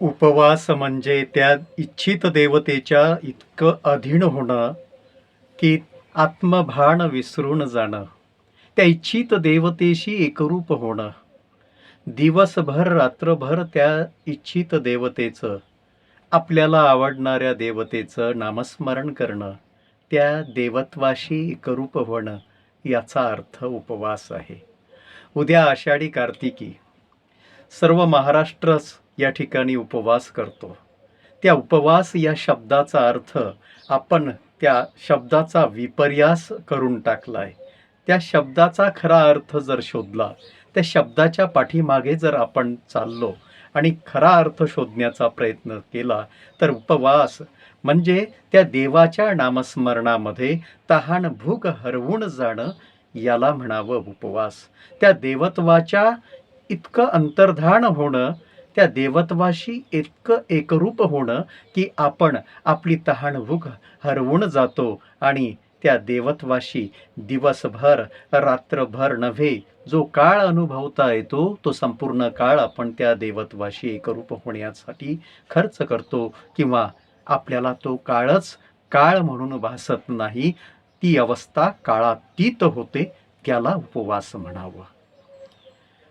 उपवास म्हणजे त्या इच्छित देवतेच्या इतकं अधीन होणं की आत्मभान विसरून जाणं. त्या इच्छित देवतेशी एकरूप होणं. दिवसभर रात्रभर त्या इच्छित देवतेचं आपल्याला आवडणाऱ्या देवतेचं नामस्मरण करणं त्या देवत्वाशी एकरूप होणं याचा अर्थ उपवास आहे. उद्या आषाढी कार्तिकी. सर्व महाराष्ट्रच या ठिकाणी उपवास करतो. त्या उपवास या शब्दाचा अर्थ आपण त्या शब्दाचा विपर्यास करून टाकलाय. त्या शब्दाचा खरा अर्थ जर शोधला त्या शब्दाच्या पाठीमागे जर आपण चाललो आणि खरा अर्थ शोधण्याचा प्रयत्न केला तर उपवास म्हणजे त्या देवाच्या नामस्मरणामध्ये तहान भूक हरवून जाणं याला म्हणावं उपवास. त्या देवत्वाच्या इतकं अंतर्धान होणं त्या देवत्वाशी इतकं एकरूप होणं की आपण आपली तहानभूक हरवून जातो आणि त्या देवत्वाशी दिवसभर रात्रभर नव्हे जो काळ अनुभवता येतो तो संपूर्ण काळ आपण त्या देवत्वाशी एकरूप होण्यासाठी खर्च करतो किंवा आपल्याला तो काळच काळ म्हणून भासत नाही. ती अवस्था काळातीत होते त्याला उपवास म्हणावं.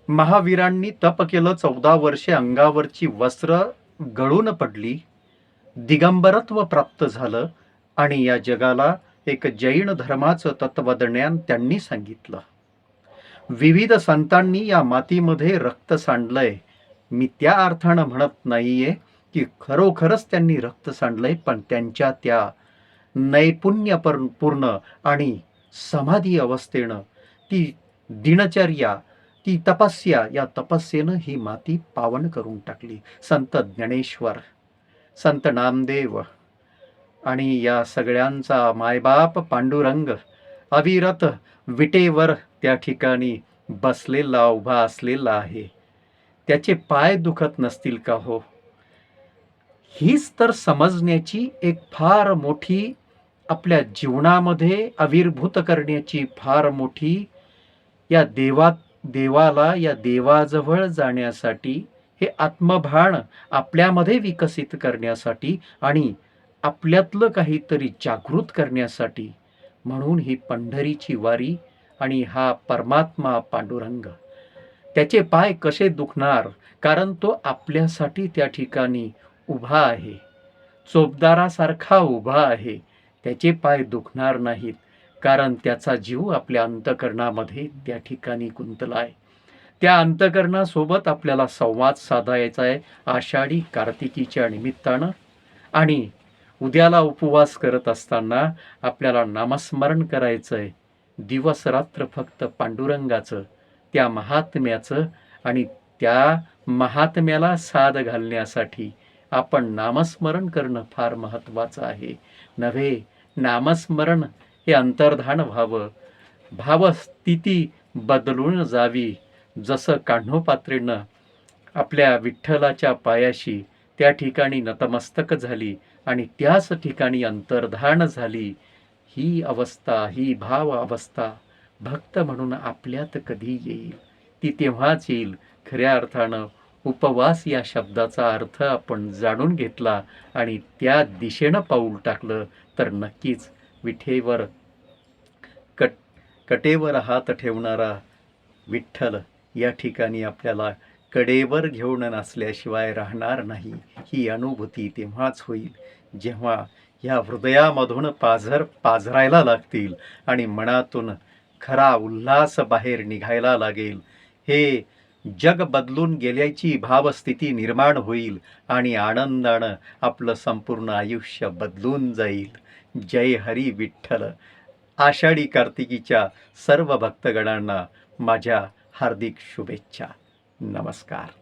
महावीरांनी तप केलं चौदा वर्षे अंगावरची वस्त्र गळून पडली दिगंबरत्व प्राप्त झालं आणि या जगाला एक जैन धर्माचं तत्वज्ञान त्यांनी सांगितलं. विविध संतांनी या मातीमध्ये रक्त सांडलंय. मी त्या अर्थानं म्हणत नाहीये की खरोखरच त्यांनी रक्त सांडलंय पण त्यांच्या त्या नैपुण्यपूर्ण आणि समाधी अवस्थेनं ती दिनचर्या ती तपस्या या तपस्येनं ही माती पावन करून टाकली. संत ज्ञानेश्वर संत नामदेव आणि या सगळ्यांचा मायबाप पांडुरंग अविरत विटेवर त्या ठिकाणी बसलेला उभा असलेला आहे. त्याचे पाय दुखत नसतील का हो? हीच तर समजण्याची एक फार मोठी आपल्या जीवनामध्ये आविर्भूत करण्याची फार मोठी या देवात देवाला या देवाजवळ जाण्यासाठी हे आत्मभान आपल्यामध्ये विकसित करण्यासाठी आणि आपल्यातलं काहीतरी जागृत करण्यासाठी म्हणून ही पंढरीची वारी आणि हा परमात्मा पांडुरंग. त्याचे पाय कसे दुखणार? कारण तो आपल्यासाठी त्या ठिकाणी उभा आहे. चोपदारासारखा उभा आहे. त्याचे पाय दुखणार नाहीत. कारण त्याचा जीव आपल्या अंतकरणामध्ये त्या ठिकाणी गुंतला आहे. त्या अंतकरणासोबत आपल्याला संवाद साधायचा आहे आषाढी कार्तिकीच्या निमित्तानं. आणि उद्याला उपवास करत असताना आपल्याला नामस्मरण करायचं आहे. दिवसरात्र फक्त पांडुरंगाचं त्या महात्म्याचं आणि त्या महात्म्याला साद घालण्यासाठी आपण नामस्मरण करणं फार महत्त्वाचं आहे. नव्हे नामस्मरण हे अंतर्धान व्हावं. भावस्थिती बदलून जावी जसं कान्होपात्रेनं आपल्या विठ्ठलाच्या पायाशी त्या ठिकाणी नतमस्तक झाली आणि त्याच ठिकाणी अंतर्धान झाली. ही अवस्था ही भाव अवस्था भक्त म्हणून आपल्यात कधी येईल? ती तेव्हाच येईल. खऱ्या अर्थानं उपवास या शब्दाचा अर्थ आपण जाणून घेतला आणि त्या दिशेनं पाऊल टाकलं तर नक्कीच विठेवर कटेवर हात ठेवणारा विठ्ठल या ठिकाणी आपल्याला कडेवर घेऊन नसल्याशिवाय राहणार नाही. ही अनुभूती तेव्हाच होईल जेव्हा ह्या हृदयामधून पाझर पाझरायला लागतील आणि मनातून खरा उल्हास बाहेर निघायला लागेल. हे जग बदलून गेल्याची भावस्थिती निर्माण होईल आणि आनंदानं आपलं संपूर्ण आयुष्य बदलून जाईल. जय हरी विठ्ठल. आषाढी कार्तिकीच्या सर्व भक्तगणांना माझ्या हार्दिक शुभेच्छा. नमस्कार.